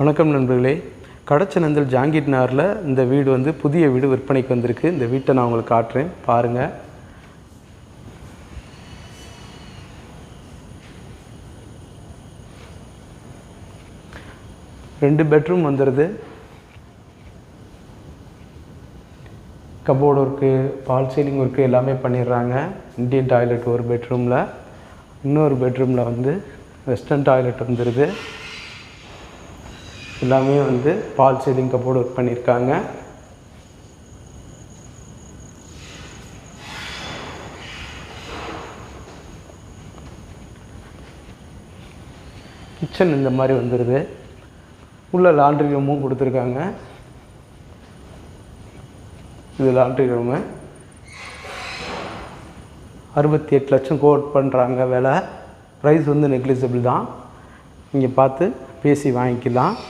வணக்கம் நண்பர்களே. கடச்சநந்தல் ஜாங்கிட் நகரில் இந்த வீடு வந்து புதிய வீடு விற்பனைக்கு வந்திருக்கு. இந்த வீட்டை நான் உங்களுக்கு காட்டுறேன். பாருங்கள் ரெண்டு பெட்ரூம் வந்துடுது cupboard work false ceiling work எல்லாமே பண்ணிடுறாங்க. இந்தியன் டாய்லெட் ஒரு பெட்ரூமில். இன்னொரு பெட்ரூமில் வந்து வெஸ்டர்ன் டாய்லெட் வந்துடுது எல்லாமே வந்து பால் சீலிங் கப்போர்டு ஒர்க் பண்ணியிருக்காங்க. கிச்சன் இந்த மாதிரி வந்துடுது உள்ள லாண்ட்ரி ரூமும் கொடுத்துருக்காங்க. இது லாண்ட்ரி ரூமு அறுபத்தி எட்டு லட்சம் கோட் பண்ணுறாங்க விலை. ப்ரைஸ் வந்து நெக்லிஜிபிள் தான். நீங்கள் பார்த்து பேசி வாங்கிக்கலாம்.